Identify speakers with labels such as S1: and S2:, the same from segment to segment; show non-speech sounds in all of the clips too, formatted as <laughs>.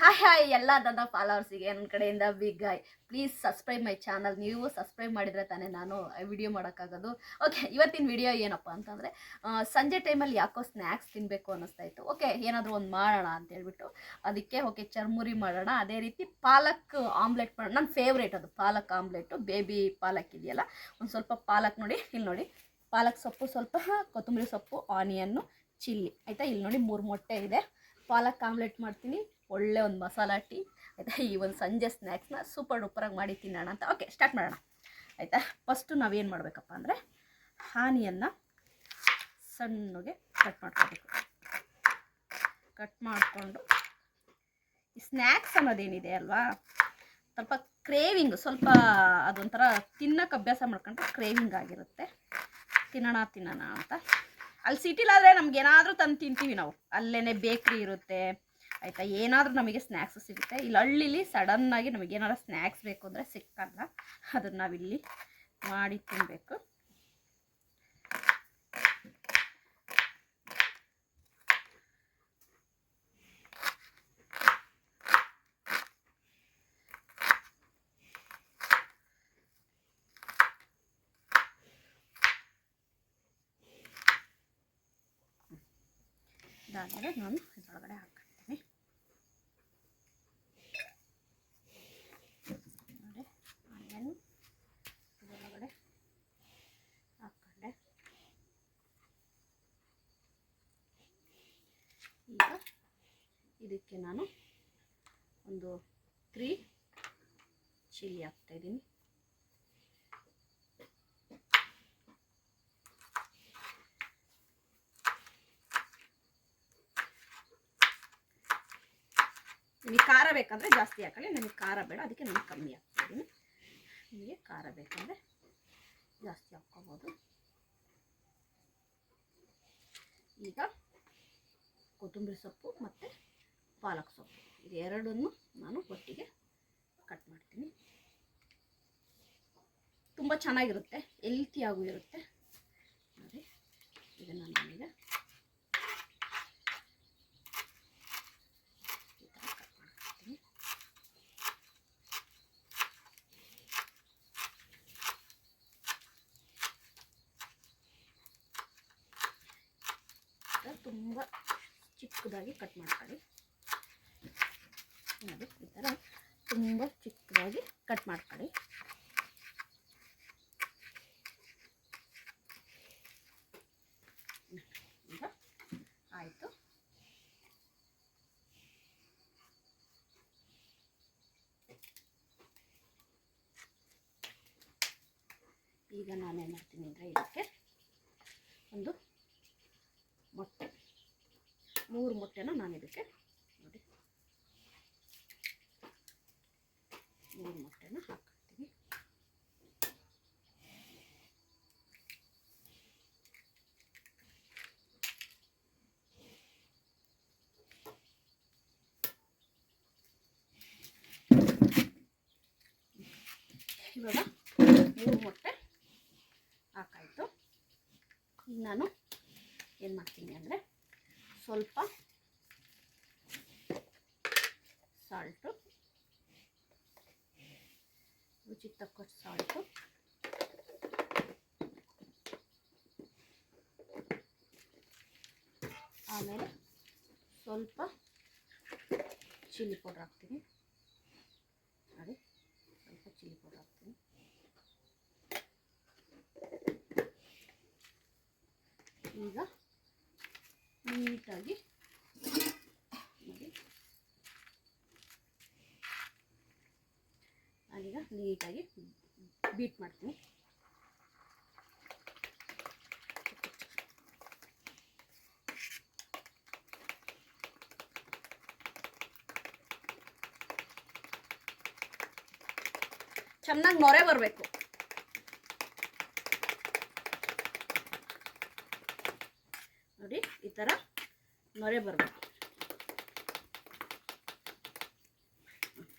S1: Hi hi ಎಲ್ಲ ನನ್ನ ಫಾಲೋವರ್ಸಿಗೆ ನನ್ನ ಕಡೆಯಿಂದ big hi please subscribe my channel ನೀವು ಸಬ್ಸ್ಕ್ರೈಬ್ ಮಾಡಿದರೆ ತಾನೇ ನಾನು ವಿಡಿಯೋ ಮಾಡೋಕ್ಕಾಗೋದು. ಓಕೆ ಇವತ್ತಿನ ವಿಡಿಯೋ ಏನಪ್ಪ ಅಂತಂದರೆ ಸಂಜೆ ಟೈಮಲ್ಲಿ ಯಾಕೋ ಸ್ನ್ಯಾಕ್ಸ್ ತಿನ್ನಬೇಕು ಅನ್ನಿಸ್ತಾ ಇತ್ತು. ಓಕೆ ಏನಾದರೂ ಒಂದು ಮಾಡೋಣ ಅಂತ ಹೇಳ್ಬಿಟ್ಟು. ಅದಕ್ಕೆ ಓಕೆ ಚರ್ಮುರಿ ಮಾಡೋಣ. ಅದೇ ರೀತಿ ಪಾಲಕ್ ಆಮ್ಲೆಟ್ ಮಾಡೋಣ ನನ್ನ ಫೇವ್ರೇಟ್ ಅದು, ಪಾಲಕ್ ಆಮ್ಲೆಟು ಬೇಬಿ ಪಾಲಕ್ ಇದೆಯಲ್ಲ, ಒಂದು ಸ್ವಲ್ಪ ಪಾಲಕ್ ನೋಡಿ ಇಲ್ಲಿ ನೋಡಿ. ಪಾಲಕ್ ಸೊಪ್ಪು ಸ್ವಲ್ಪ ಕೊತ್ತಂಬರಿ ಸೊಪ್ಪು ಆನಿಯನ್ನು ಚಿಲ್ಲಿ ಆಯಿತಾ? ಇಲ್ಲಿ ನೋಡಿ ಮೂರು ಮೊಟ್ಟೆ ಇದೆ. ಪಾಲಕ್ ಆಮ್ಲೆಟ್ ಮಾಡ್ತೀನಿ. ಒಳ್ಳೆ ಒಂದು ಮಸಾಲ ಟೀ, ಆಯಿತಾ? ಈ ಒಂದು ಸಂಜೆ ಸ್ನ್ಯಾಕ್ಸ್ನ ಸೂಪರ್ ಡೂಪರಾಗಿ ಮಾಡಿ ತಿನ್ನೋಣ ಅಂತ. ಓಕೆ ಸ್ಟಾರ್ಟ್ ಮಾಡೋಣ. ಆಯಿತಾ? ಫಸ್ಟು ನಾವೇನು ಮಾಡಬೇಕಪ್ಪ ಅಂದರೆ ಹಾನಿಯನ್ನು ಸಣ್ಣಗೆ ಕಟ್ ಮಾಡ್ಕೋಬೇಕು. ಕಟ್ ಮಾಡಿಕೊಂಡು ಈ ಸ್ನ್ಯಾಕ್ಸ್ ಅನ್ನೋದೇನಿದೆ ಅಲ್ವಾ? ಸ್ವಲ್ಪ ಕ್ರೇವಿಂಗ್ ಸ್ವಲ್ಪ ಅದೊಂಥರ ತಿನ್ನೋಕೆ ಅಭ್ಯಾಸ ಮಾಡ್ಕೊಂಡ್ರೆ ಕ್ರೇವಿಂಗ್ ಆಗಿರುತ್ತೆ. ತಿನ್ನೋಣ ತಿನ್ನೋಣ ಅಂತ. ಅಲ್ಲಿ ಸಿಟಿಲಾದರೆ ನಮ್ಗೆ ಏನಾದರೂ ತಂದು ತಿಂತೀವಿ ನಾವು. ಅಲ್ಲೇ ಬೇಕ್ರಿ ಇರುತ್ತೆ. ಆಯಿತಾ? ಏನಾದರೂ ನಮಗೆ ಸ್ನ್ಯಾಕ್ಸ್ ಸಿಗುತ್ತೆ. ಇಲ್ಲಿ ಹಳ್ಳಿಲಿ ಸಡನ್ನಾಗಿ ನಮಗೆ ಏನಾದ್ರು ಸ್ನ್ಯಾಕ್ಸ್ ಬೇಕು ಅಂದರೆ ಸಿಕ್ಕಲ್ಲ. ಅದನ್ನು ನಾವಿಲ್ಲಿ ಮಾಡಿ ತಿನ್ನಬೇಕು ಇದಾದರೆ ನಾನು ಇದರೊಳಗಡೆ ಹಾಕ್ತೀನಿ ನೋಡಿ ಆನಿಯನ್ ಇದರೊಳಗಡೆ ಹಾಕ್ಕೊಂಡೆ ಈಗ ಇದಕ್ಕೆ ನಾನು ಒಂದು ತ್ರೀ ಚಿಲ್ಲಿ ಹಾಕ್ತಾಯಿದ್ದೀನಿ ನಿಮಗೆ ಖಾರ ಬೇಕಂದರೆ ಜಾಸ್ತಿ ಹಾಕೊಳ್ಳಿ ನನಗೆ ಖಾರ ಬೇಡ, ಅದಕ್ಕೆ ನಾನು ಕಮ್ಮಿ ಹಾಕ್ತಿದ್ದೀನಿ ನಿಮಗೆ ಖಾರ ಬೇಕಂದರೆ ಜಾಸ್ತಿ ಹಾಕ್ಕೋಬೋದು. ಈಗ ಕೊತ್ತಂಬರಿ ಸೊಪ್ಪು ಮತ್ತು ಪಾಲಕ್ ಸೊಪ್ಪು. ಇದೆರಡನ್ನು ನಾನು ಒಟ್ಟಿಗೆ ಕಟ್ ಮಾಡ್ತೀನಿ. ತುಂಬ ಚೆನ್ನಾಗಿರುತ್ತೆ ಹೆಲ್ತಿಯಾಗೂ ಇರುತ್ತೆ. ನೋಡಿ ಇದನ್ನು ನಾನೀಗ ಈ ಥರ ಕಟ್ ಮಾಡ್ಕೊಳ್ತೀನಿ ಈಗ ತುಂಬ ಚಿಕ್ಕದಾಗಿ ಕಟ್ ಮಾಡ್ಕೊಳ್ಳಿ ನೋಡಿ ಈ ಥರ ತುಂಬ ಚಿಕ್ಕದಾಗಿ ಕಟ್ ಮಾಡ್ಕೊಳ್ಳಿ ಈಗ ಆಯಿತು ಈಗ ನಾನೇನು ಮಾಡ್ತೀನಿ ಅಂದರೆ ಇದಕ್ಕೆ ಒಂದು ಮೊಟ್ಟೆ. ಮೂರು ಮೊಟ್ಟೆನ ನಾನು ಇದಕ್ಕೆ ನೋಡಿ. ಮೂರು ಮೊಟ್ಟೆನ ಹಾಕ್ತೀನಿ. ಇವಾಗ ಮೂರು ಮೊಟ್ಟೆ ಹಾಕಾಯಿತು ಈಗ ನಾನು ಏನು ಮಾಡ್ತೀನಿ ಅಂದರೆ ಸ್ವಲ್ಪ ಸಾಲ್ಟು ರುಚಿಗೆ ತಕ್ಕಷ್ಟು ಸಾಲ್ಟು ಆಮೇಲೆ ಸ್ವಲ್ಪ ಚಿಲ್ಲಿ ಪೌಡ್ರ್ ಹಾಕ್ತೀನಿ ನೋಡಿ ಸ್ವಲ್ಪ ಚಿಲ್ಲಿ ಪೌಡ್ರ್ ಹಾಕ್ತೀನಿ ಈಗ ನೀಟಾಗಿ ನೋಡಿ ನಾನೀಗ ನೀಟಾಗಿ ಬೀಟ್ ಮಾಡ್ತೀನಿ. ಚೆನ್ನಾಗಿ ಮೊರೆ ಬರಬೇಕು. ನೋಡಿ, ಈ ಥರ ಮೊರೆ ಬರಬೇಕು.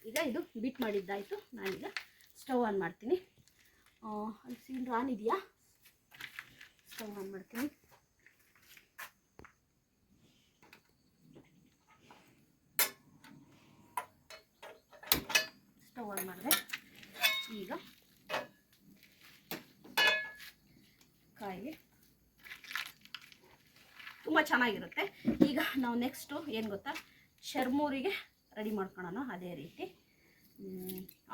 S1: ಈಗ ಇದು ಬಿಟ್ ಮಾಡಿದ್ದಾಯಿತು. ನಾನೀಗ ಸ್ಟವ್ ಆನ್ ಮಾಡ್ತೀನಿ. ಅಲ್ಲಿ ಸಿಲಿಂಡ್ರ್ ಆನ್ ಇದೆಯಾ? ಸ್ಟವ್ ಆನ್ ಮಾಡ್ತೀನಿ. ಆನ್ ಮಾಡಿದೆ. ಈಗ ಕಾಯಿ ತುಂಬ ಚೆನ್ನಾಗಿರುತ್ತೆ. ಈಗ ನಾವು ನೆಕ್ಸ್ಟು ಏನು ಗೊತ್ತಾ? ಶರ್ಮೂರಿಗೆ ರೆಡಿ ಮಾಡ್ಕೊಳ್ಳೋಣ ಅದೇ ರೀತಿ.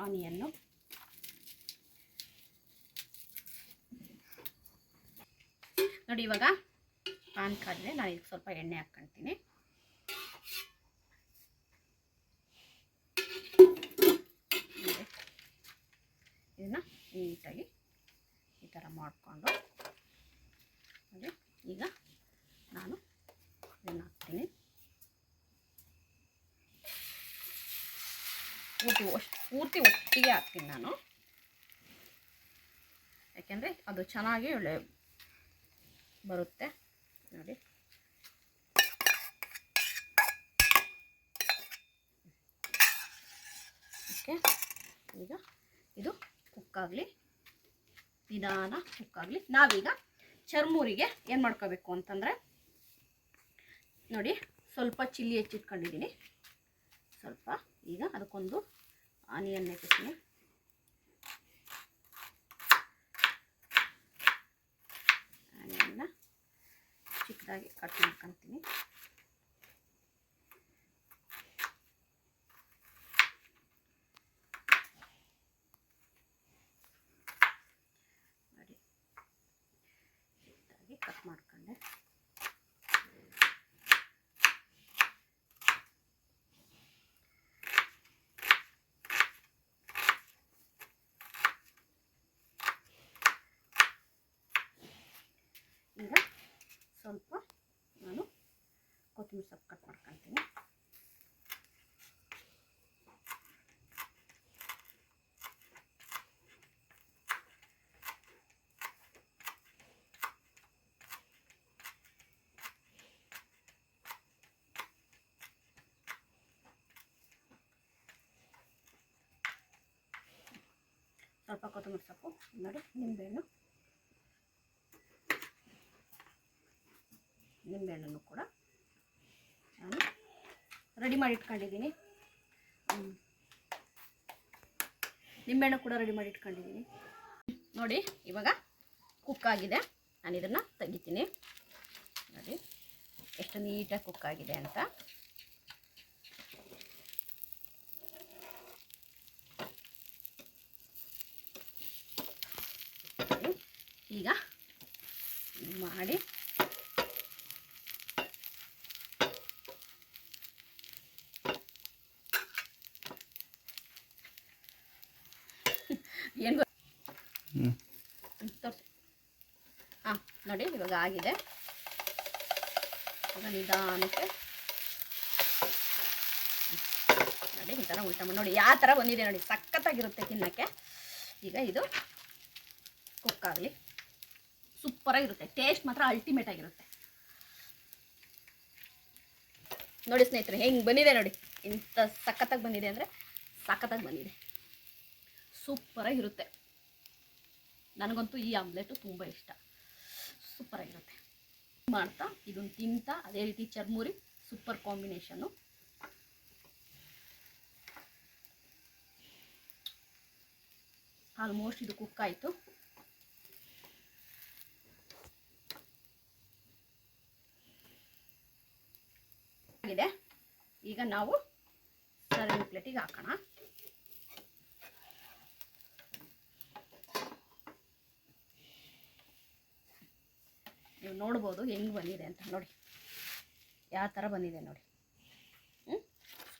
S1: ಆನಿಯನ್ನು ನೋಡಿ ಇವಾಗ ಪಾನ್ ಕಾದ್ರೆ ನಾನು ಇದಕ್ಕೆ ಸ್ವಲ್ಪ ಎಣ್ಣೆ ಹಾಕ್ಕೊಳ್ತೀನಿ ಇದನ್ನು ನೀಟಾಗಿ ಈ ಥರ ಮಾಡಿಕೊಂಡು. ನೋಡಿ, ಈಗ ನಾನು ಇದನ್ನು ಹಾಕ್ತೀನಿ. ಪೂರ್ತಿ ಪೂರ್ತಿ ಒಟ್ಟಿಗೆ ಹಾಕ್ತೀನಿ ನಾನು. ಯಾಕೆಂದರೆ ಅದು ಚೆನ್ನಾಗಿ ಒಳ್ಳೆ ಬರುತ್ತೆ. ನೋಡಿ. ಓಕೆ. ಈಗ ಇದು ಕುಕ್ಕಾಗಲಿ. ನಿಧಾನ ಕುಕ್ಕಾಗಲಿ. ನಾವೀಗ ಚರ್ಮೂರಿಗೆ ಏನು ಮಾಡ್ಕೋಬೇಕು ಅಂತಂದರೆ, ನೋಡಿ, ಸ್ವಲ್ಪ ಚಿಲ್ಲಿ ಹೆಚ್ಚಿಟ್ಕೊಂಡಿದ್ದೀನಿ. ಸ್ವಲ್ಪ, ಈಗ ಅದಕ್ಕೊಂದು ಆನಿಯನ್ ಹಾಕಿದ್ದೀನಿ ಆನಿಯನ್ನ ಚಿಕ್ಕದಾಗಿ ಕಟ್ ಮಾಡ್ಕೊತೀನಿ ನೋಡಿ ಚಿಕ್ಕದಾಗಿ ಕಟ್ ಮಾಡ್ಕೊಂಡೆ ಈಗ ಸ್ವಲ್ಪ ನಾನು ಕೊತ್ತಂಬರಿ ಸೊಪ್ಪು ಕಟ್ ಮಾಡ್ಕೊತೀನಿ ಸ್ವಲ್ಪ ಕೊತ್ತಂಬರಿ ಸೊಪ್ಪು ನೋಡಿ, ನಿಂಬೆಹಣ್ಣು. ನಿಂಬೆಹಣ್ಣನ್ನು ಕೂಡ ನಾನು ರೆಡಿ ಮಾಡಿ ಇಟ್ಕೊಂಡಿದ್ದೀನಿ. ನಿಂಬೆಹಣ್ಣು ಕೂಡ ರೆಡಿ ಮಾಡಿ ಇಟ್ಕೊಂಡಿದ್ದೀನಿ. ನೋಡಿ, ಇವಾಗ ಆಗಿದೆ. ನಾನು ಇದನ್ನು ತೆಗಿತೀನಿ. ನೋಡಿ, ಎಷ್ಟು ನೀಟಾಗಿ ಆಗಿದೆ ಅಂತ ನೋಡಿ, ಈಗ ಮಾಡಿ ಏನು ತೋರಿಸಿ. ಹಾಂ ನೋಡಿ ಇವಾಗ ಆಗಿದೆ. ಇವಾಗ ನಿಧಾನಕ್ಕೆ ನೋಡಿ ಈ ಥರ ಉಲ್ಟ ಮಾಡಿ. ನೋಡಿ ಯಾವ ಥರ ಬಂದಿದೆ ನೋಡಿ ಸಖತ್ತಾಗಿರುತ್ತೆ ತಿನ್ನೋಕ್ಕೆ. ಈಗ ಇದು ಕುಕ್ ಆಗಲಿ. ಸೂಪರಾಗಿರುತ್ತೆ ಟೇಸ್ಟ್ ಮಾತ್ರ ಅಲ್ಟಿಮೇಟ್ ಆಗಿರುತ್ತೆ. ನೋಡಿ ಸ್ನೇಹಿತರೆ, ಹೆಂಗೆ ಬಂದಿದೆ ನೋಡಿ. ಇಂಥ ಸಖತ್ತಾಗಿ ಬಂದಿದೆ ಅಂದರೆ ಸಖತ್ತಾಗಿ ಬಂದಿದೆ. ಸೂಪರಾಗಿರುತ್ತೆ ನನಗಂತೂ ಈ ಆಮ್ಲೆಟು ತುಂಬ ಇಷ್ಟ. ಸೂಪರಾಗಿರುತ್ತೆ ಮಾಡ್ತಾ, ಇದನ್ನು ತಿಂತಾ, ಅದೇ ರೀತಿ ಚರ್ಮುರಿ, ಸೂಪರ್ ಕಾಂಬಿನೇಷನ್ನು. ಆಲ್ಮೋಸ್ಟ್ ಇದು ಕುಕ್ ಆಯಿತು ಆಗಿದೆ ಈಗ ನಾವು ಸರ್ವಿಂಗ್ ಪ್ಲೇಟಿಗೆ ಹಾಕೋಣ. ನೀವು ನೋಡ್ಬೋದು ಹೆಂಗೆ ಬಂದಿದೆ ಅಂತ ನೋಡಿ. ಯಾವ ಥರ ಬಂದಿದೆ ನೋಡಿ. ಹ್ಞೂ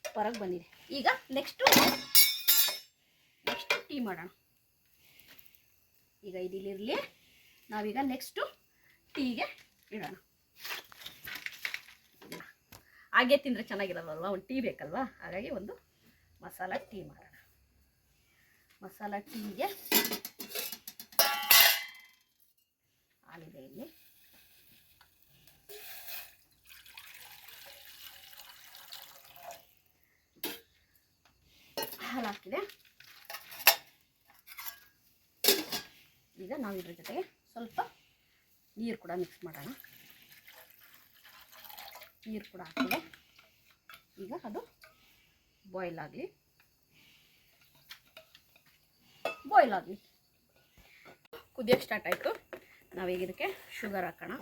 S1: ಸೂಪರಾಗಿ ಬಂದಿದೆ. ಈಗ ನೆಕ್ಸ್ಟು ನೆಕ್ಸ್ಟು ಟೀ ಮಾಡೋಣ. ಈಗ ಇದಿಲ್ಲಿರಲಿ. ನಾವೀಗ ನೆಕ್ಸ್ಟು ಟೀಗೆ ಇಡೋಣ. ಹಾಗೆ ತಿಂದರೆ ಚೆನ್ನಾಗಿರಲ್ವಲ್ವ? ಒಂದು ಟೀ ಬೇಕಲ್ವಾ? ಹಾಗಾಗಿ ಒಂದು ಮಸಾಲ ಟೀ ಮಾಡೋಣ. ಮಸಾಲ ಟೀಗೆ ಹಾಲಿದೆ ಇಲ್ಲಿ. ಹಾಲು ಹಾಕಿದೆ. ಈಗ ನಾವು ಇದ್ರ ಜೊತೆಗೆ ಸ್ವಲ್ಪ ನೀರು ಕೂಡ ಮಿಕ್ಸ್ ಮಾಡೋಣ. ನೀರು ಕೂಡ ಹಾಕಿದೆ ಈಗ ಅದು ಬಾಯ್ಲ್ ಆಗಲಿ. ಬಾಯ್ಲ್ ಆಗಲಿ. ಕುದಿಯೋಕ್ಕೆ ಸ್ಟಾರ್ಟ್ ಆಯಿತು. ನಾವೀಗ ಇದಕ್ಕೆ ಶುಗರ್ ಹಾಕೋಣ.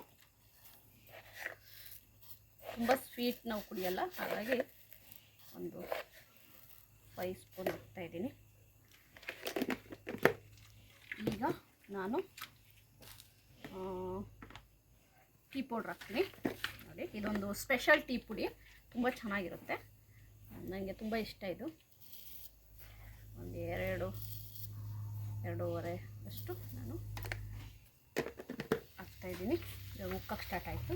S1: ತುಂಬ ಸ್ವೀಟ್ ನಾವು ಕುಡಿಯಲ್ಲ. ಹಾಗಾಗಿ ಒಂದು ಫೈವ್ ಸ್ಪೂನ್ ಹಾಕ್ತಾ ಇದ್ದೀನಿ. ಈಗ ನಾನು ಟೀ ಪೌಡ್ರ್ ಹಾಕ್ತೀನಿ. ನೋಡಿ. ಇದೊಂದು ಸ್ಪೆಷಲ್ ಟೀ ಪುಡಿ. ತುಂಬ ಚೆನ್ನಾಗಿರುತ್ತೆ. ನನಗೆ ತುಂಬ ಇಷ್ಟ ಇದು. ಒಂದು ಎರಡು, ಎರಡೂವರೆ ಅಷ್ಟು ನಾನು ಹಾಕ್ತಾಯಿದ್ದೀನಿ ಉಕ್ಕಕ್ಕೆ ಸ್ಟಾರ್ಟ್ ಆಯಿತು.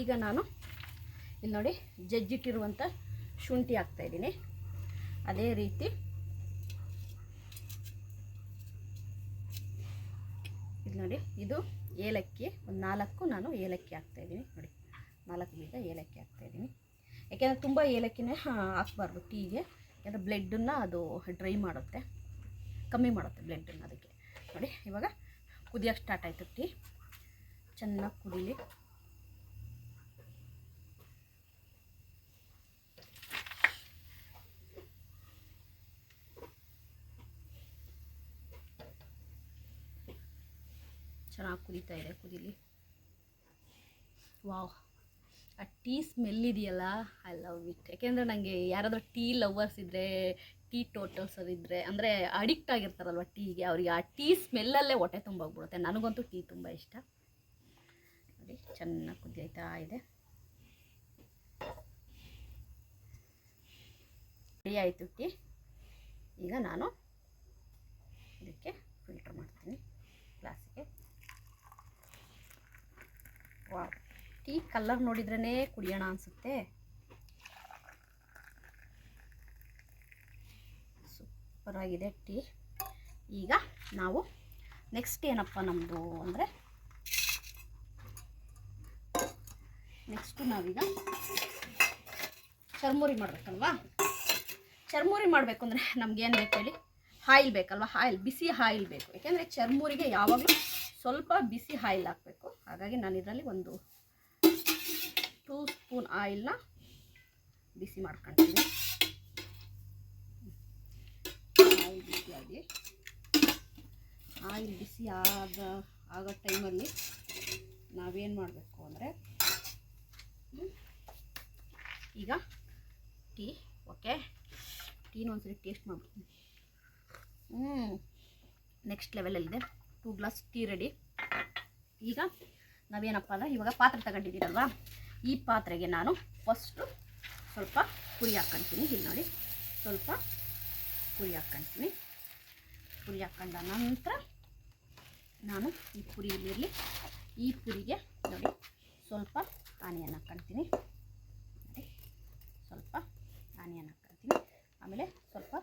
S1: ಈಗ ನಾನು ಇಲ್ಲಿ ನೋಡಿ ಜಜ್ಜಿಟ್ಟಿರುವಂಥ ಶುಂಠಿ ಹಾಕ್ತಾಯಿದ್ದೀನಿ ಅದೇ ರೀತಿ ಇದು ನೋಡಿ, ಇದು ಏಲಕ್ಕಿ, ಒಂದು ನಾಲ್ಕು ನಾನು ಏಲಕ್ಕಿ ಹಾಕ್ತಾಯಿದ್ದೀನಿ ನೋಡಿ. ನಾಲ್ಕು ಬೀಜ ಏಲಕ್ಕಿ ಹಾಕ್ತಾಯಿದ್ದೀನಿ ಯಾಕೆಂದರೆ ತುಂಬ ಏಲಕ್ಕಿನೇ ಹಾಕ್ಬಾರ್ದು ಟೀಗೆ. ಯಾಕಂದರೆ ಬ್ಲೆಡ್ಡನ್ನು ಅದು ಡ್ರೈ ಮಾಡುತ್ತೆ, ಕಮ್ಮಿ ಮಾಡುತ್ತೆ ಬ್ಲೆಡ್ಡನ್ನು ಅದಕ್ಕೆ. ನೋಡಿ, ಇವಾಗ ಕುದಿಯೋಕ್ಕೆ ಸ್ಟಾರ್ಟ್ ಆಯಿತು ಟೀ. ಚೆನ್ನಾಗಿ ಕುದೀಲಿ. ಚೆನ್ನಾಗಿ ಕುದೀತಾ ಇದೆ, ಕುದೀಲಿ. ವಾವ್. ಆ ಟೀ ಸ್ಮೆಲ್ ಇದೆಯಲ್ಲ ಐ ಲವ್ ಇಟ್ ಯಾಕೆಂದರೆ ನನಗೆ ಯಾರಾದರೂ ಟೀ ಲವರ್ಸ್ ಇದ್ದರೆ ಟೀ ಟೋಟಲ್ಸ್ ಇದ್ದರೆ ಅಂದರೆ ಅಡಿಕ್ಟ್ ಆಗಿರ್ತಾರಲ್ವ ಟೀಗೆ, ಅವರಿಗೆ ಆ ಟೀ ಸ್ಮೆಲ್ಲಲ್ಲೇ ಹೊಟ್ಟೆ ತುಂಬೋಗ್ಬಿಡುತ್ತೆ ನನಗಂತೂ ಟೀ ತುಂಬ ಇಷ್ಟ. ನೋಡಿ, ಚೆನ್ನಾಗಿ ಕುದಿಯೋಯ್ತಾ ಇದೆ. ರೆಡಿ ಆಯಿತು ಟೀ. ಈಗ ನಾನು ಇದಕ್ಕೆ ಫಿಲ್ಟರ್ ಮಾಡ್ತೀನಿ. ಗ್ಲಾಸಿಗೆ. ವಾವ್. ಟೀ ಕಲರ್ ನೋಡಿದ್ರೇ ಕುಡಿಯೋಣ ಅನಿಸುತ್ತೆ. ಸೂಪರಾಗಿದೆ ಟೀ. ಈಗ ನಾವು ನೆಕ್ಸ್ಟ್ ಏನಪ್ಪ ನಮ್ಮದು ಅಂದರೆ ನೆಕ್ಸ್ಟು ನಾವೀಗ ಚರ್ಮುರಿ ಮಾಡಬೇಕಲ್ವಾ? ಚರ್ಮುರಿ ಮಾಡಬೇಕು ಅಂದರೆ ನಮಗೇನು ಬೇಕು ಹೇಳಿ? ಆಯಿಲ್ ಬೇಕಲ್ವಾ? ಆಯಿಲ್ ಬಿಸಿ ಆಯಿಲ್ ಬೇಕು. ಯಾಕೆಂದರೆ ಚರ್ಮುರಿಗೆ ಯಾವಾಗಲೂ ಸ್ವಲ್ಪ ಬಿಸಿ ಆಯಿಲ್ ಹಾಕಬೇಕು. ಹಾಗಾಗಿ ನಾನು ಇದರಲ್ಲಿ ಒಂದು ಟೂ ಸ್ಪೂನ್ ಆಯಿಲ್ನ ಬಿಸಿ ಮಾಡ್ಕೊಳ್ತೀನಿ ಆಯಿಲ್ ಬಿಸಿಯಾಗಿ ಆಯಿಲ್ ಬಿಸಿ ಆದ ಆಗೋ ಟೈಮಲ್ಲಿ ನಾವೇನು ಮಾಡಬೇಕು ಅಂದರೆ ಈಗ ಟೀ ಓಕೆ ಟೀನ ಒಂದ್ಸರಿ ಟೇಸ್ಟ್ ಮಾಡ್ಬಿಡ್ತೀನಿ. ಹ್ಞೂ ನೆಕ್ಸ್ಟ್ ಲೆವೆಲಲ್ಲಿದೆ ಟೂ ಗ್ಲಾಸ್ ಟೀ ರೆಡಿ ಈಗ ನಾವೇನಪ್ಪ ಅಂದರೆ ಇವಾಗ ಪಾತ್ರೆ ತಗೊಂಡಿದ್ದೀರಲ್ವಾ? ಈ ಪಾತ್ರೆಗೆ ನಾನು ಫಸ್ಟು ಸ್ವಲ್ಪ ಪುರಿ ಹಾಕ್ಕೊಂತೀನಿ. ಇಲ್ಲಿ ನೋಡಿ, ಸ್ವಲ್ಪ ಪುರಿ ಹಾಕ್ಕೊಂತೀನಿ. ಪುರಿ ಹಾಕ್ಕೊಂಡ ನಂತರ ನಾನು ಈ ಪುರಿ ಇಲ್ಲಿರಲಿ. ಈ ಪುರಿಗೆ ನೋಡಿ, ಸ್ವಲ್ಪ ಆನಿಯನ್ ಹಾಕ್ಕೊಂತೀನಿ. ನೋಡಿ, ಸ್ವಲ್ಪ ಆನಿಯನ್ ಹಾಕ್ಕೊಂತೀನಿ. ಆಮೇಲೆ ಸ್ವಲ್ಪ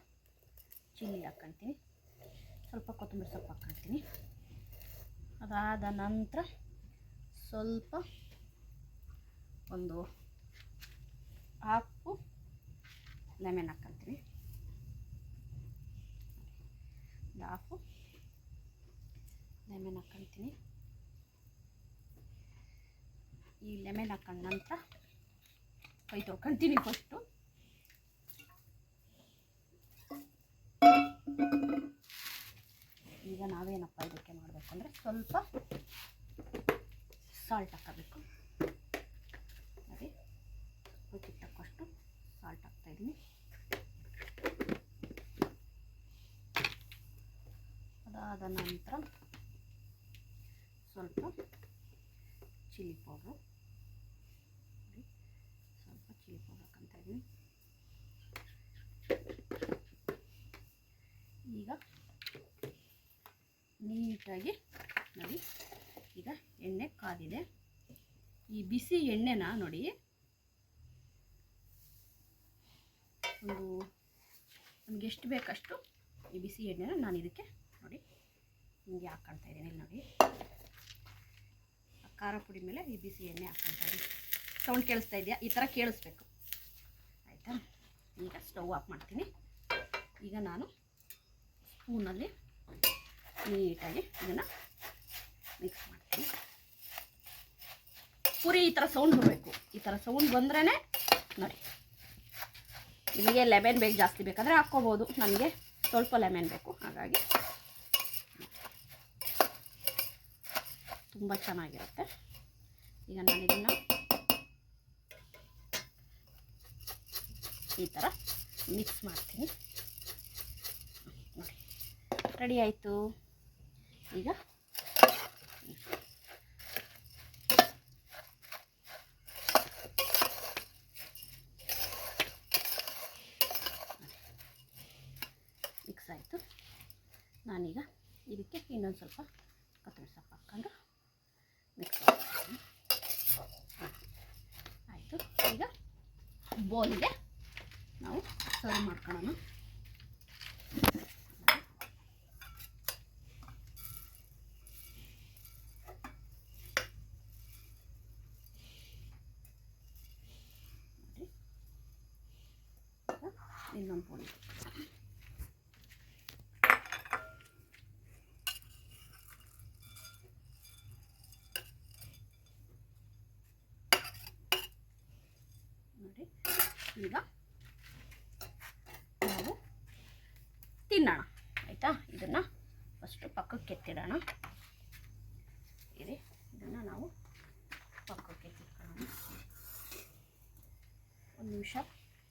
S1: ಚಿಲ್ಲಿ ಹಾಕ್ಕೊಂತೀನಿ. ಸ್ವಲ್ಪ ಕೊತ್ತಂಬರಿ ಸೊಪ್ಪು ಹಾಕ್ಕೊಂತೀನಿ. ಅದಾದ ನಂತರ ಸ್ವಲ್ಪ ಒಂದು ಹಾಫು ಲೆಮನ್ ಹಾಕ್ಕೊಳ್ತೀನಿ ಒಂದು ಹಾಫು ಲೆಮನ್ ಹಾಕ್ಕೊಳ್ತೀನಿ ಈ ಲೆಮನ್ ಹಾಕೊಂಡ ನಂತರ ಕೈ ತೊಳ್ಕೊಂತೀನಿ ಫಸ್ಟು ಈಗ ನಾವೇನಪ್ಪ ಇದಕ್ಕೆ ಮಾಡಬೇಕು ಅಂದರೆ ಸ್ವಲ್ಪ ಸಾಲ್ಟ್ ಹಾಕಬೇಕು. ನೋಡಿ ರುಚಿಗೆ ತಕ್ಕಷ್ಟು ಸಾಲ್ಟ್ ಹಾಕ್ತಾಯಿದ್ದೀನಿ ಅದಾದ ನಂತರ ಸ್ವಲ್ಪ ಚಿಲ್ಲಿ ಪೌಡ್ರು ಸ್ವಲ್ಪ ಚಿಲ್ಲಿ ಪೌಡ್ರ್ ಹಾಕೊತಾ ಇದ್ದೀನಿ. ಈಗ ನೀಟಾಗಿ ನೋಡಿ ಈಗ ಎಣ್ಣೆ ಕಾದಿದೆ. ಈ ಬಿಸಿ ಎಣ್ಣೆನ ನೋಡಿ. ಒಂದು ನಮ್ಗೆ ಎಷ್ಟು ಬೇಕಷ್ಟು ಈ ಬಿಸಿ ಎಣ್ಣೆನ ನಾನು ಇದಕ್ಕೆ ನೋಡಿ. ಹಿಂಗೆ ಹಾಕ್ಕೊಳ್ತಾ ಇದ್ದೀನಿ ಇಲ್ಲಿ ನೋಡಿ. ಖಾರ ಪುಡಿ ಮೇಲೆ ಈ ಬಿಸಿ ಎಣ್ಣೆ ಹಾಕ್ಕೊಳ್ತಾ ಇದ್ದೀನಿ. ಸೌಂಡ್ ಕೇಳಿಸ್ತಾ ಇದೆಯಾ? ಈ ಥರ ಕೇಳಿಸ್ಬೇಕು. ಆಯಿತಾ? ಈಗ ಸ್ಟವ್ ಆಫ್ ಮಾಡ್ತೀನಿ. ಈಗ ನಾನು ಸ್ಪೂನಲ್ಲಿ ನೀಟಾಗಿ ಇದನ್ನು ಮಿಕ್ಸ್ ಮಾಡ್ತೀನಿ. ಪೂರಿ ಈ ಥರ ಸೌಂಡ್ ಬರಬೇಕು. ಈ ಥರ ಸೌಂಡ್ ಬಂದ್ರೇ ನೋಡಿ.
S2: ನಿಮಗೆ ಲೆಮನ್ ಬೇಕು ಜಾಸ್ತಿ ಬೇಕಾದರೆ ಹಾಕ್ಕೋಬೋದು. ನನಗೆ ಸ್ವಲ್ಪ ಲೆಮನ್ ಬೇಕು. ಹಾಗಾಗಿ ತುಂಬ ಚೆನ್ನಾಗಿರುತ್ತೆ. ಈಗ ನಾನು ಇದನ್ನು ಈ ಥರ ಮಿಕ್ಸ್ ಮಾಡ್ತೀನಿ. ನೋಡಿ. ರೆಡಿ ಆಯಿತು. ಈಗ ಮಿಕ್ಸ್ ಆಯಿತು ನಾನೀಗ ಇನ್ನೊಂದು ಸ್ವಲ್ಪ ಕೊತ್ತಂಬರಿ ಸೊಪ್ಪು ಹಾಕ್ಕೊಂಡು ಮಿಕ್ಸ್ ಆಯಿತು. ಈಗ ಬೋಲಿಗೆ ನಾವು ಸರ್ವ್ ಮಾಡ್ಕೊಳ್ಳೋಣ. ಇನ್ನೊಂದು ಬೋಲ್ ನೋಡಿ ಈಗ ನಾವು ತಿನ್ನೋಣ, ಆಯಿತಾ? ಇದನ್ನು ಫಸ್ಟು ಪಕ್ಕಕ್ಕೆ ಎತ್ತಿಡೋಣ. ಇರಿ ಇದನ್ನು ನಾವು ಪಕ್ಕಕ್ಕೆ ಎತ್ತಿಟ್ಕೊಳ್ಳೋಣ. ಒಂದು ನಿಮಿಷ.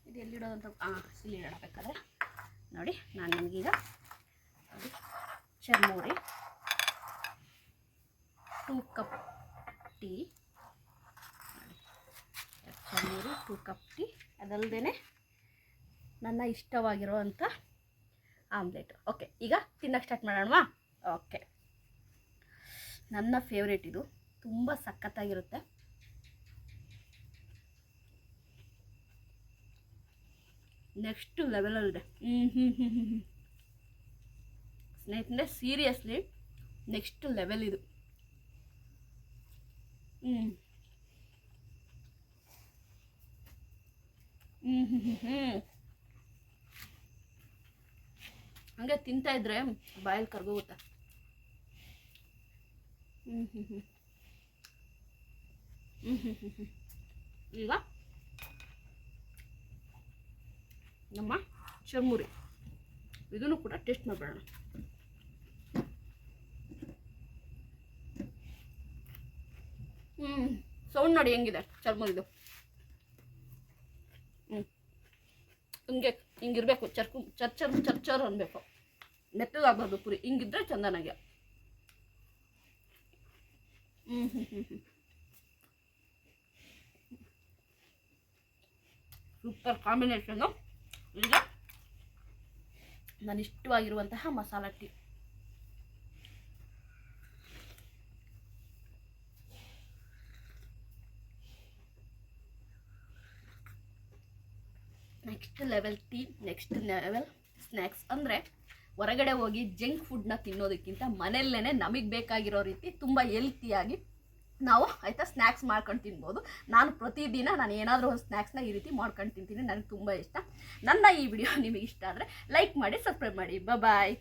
S2: ಇದು ಎಲ್ಲಿಡೋದಂತ ಇಲ್ಲಿ ಇಡಬೇಕಾದ್ರೆ ನೋಡಿ, ನಾನು ನಿಮಗೀಗ churmuri two cup tea. Churmuri, two cup tea. ಅದಲ್ಲದೆ ನನ್ನ ಇಷ್ಟವಾಗಿರುವಂಥ ಆಮ್ಲೆಟ್. ಓಕೆ ಈಗ ತಿನ್ನಕ್ಕೆ ಸ್ಟಾರ್ಟ್ ಮಾಡೋಣವಾ? ಓಕೆ ನನ್ನ ಫೇವ್ರೇಟ್ ಇದು. ತುಂಬ ಸಖತ್ತಾಗಿರುತ್ತೆ. ನೆಕ್ಸ್ಟ್ ಲೆವೆಲಲ್ಲಿದೆ ಹ್ಞೂ ಹ್ಞೂ ಹ್ಞೂ ಹ್ಞೂ ಹ್ಞೂ ಸೀರಿಯಸ್ಲಿ ನೆಕ್ಸ್ಟ್ ಲೆವೆಲ್ ಇದು. ಹ್ಞೂ <laughs> ಹಂಗೆ ತಿಂತಾ ಇದ್ರೆ ಬಾಯಲ್ಲಿ ಕರ್ಗೋಗುತ್ತೆ. ಹ್ಮ್ <laughs> ಹ್ಮ್. ಈಗ ನಮ್ಮ ಚರ್ಮುರಿ. ಇದನ್ನು ಕೂಡ ಟೇಸ್ಟ್ ಮಾಡಿಬಿಡೋಣ ಹ್ಮ್ ಸೌಂಡ್ ನೋಡಿ ಹೆಂಗಿದೆ ಚರ್ಮುರಿದು ಹ್ಞೂ ಹಿಂಗೆ ಹಿಂಗಿರ್ಬೇಕು, ಚರ್ಕು, ಚರ್ಚರ್ ಚರ್ಚರ್ ಅನ್ಬೇಕು. ಮೆತ್ತಗಾಗಬಾರ್ದು ಪುರಿ. ಹಿಂಗಿದ್ರೆ ಚಂದನಾಗೆ ಹ್ಞೂ ಹ್ಞೂ ಹ್ಞೂ ಸೂಪರ್ ಕಾಂಬಿನೇಷನ್ನು ಈಗ ನಾನು ಇಷ್ಟವಾಗಿರುವಂತಹ masala tea. Next level tea next level snacks ಅಂದರೆ ಹೊರಗಡೆ ಹೋಗಿ ಜಂಕ್ ಫುಡ್ನ ತಿನ್ನೋದಕ್ಕಿಂತ ಮನೆಯಲ್ಲೇ ನಮಗೆ ಬೇಕಾಗಿರೋ ರೀತಿ ತುಂಬ ಹೆಲ್ತಿಯಾಗಿ ನಾವು ಆಯಿತಾ ಸ್ನ್ಯಾಕ್ಸ್ ಮಾಡ್ಕೊಂಡು ತಿನ್ಬೋದು. ನಾನು ಪ್ರತಿದಿನ ನಾನು ಏನಾದರೂ ಒಂದು ಸ್ನ್ಯಾಕ್ಸ್ನ ಈ ರೀತಿ ಮಾಡ್ಕೊಂಡು ತಿಂತೀನಿ. ನನಗೆ ತುಂಬ ಇಷ್ಟ. ನನ್ನ ಈ ವಿಡಿಯೋ <laughs> ನಿಮಗೆ ಇಷ್ಟ ಆದರೆ ಲೈಕ್ ಮಾಡಿ ಸಬ್ಸ್ಕ್ರೈಬ್ ಮಾಡಿ. ಬಾಯ್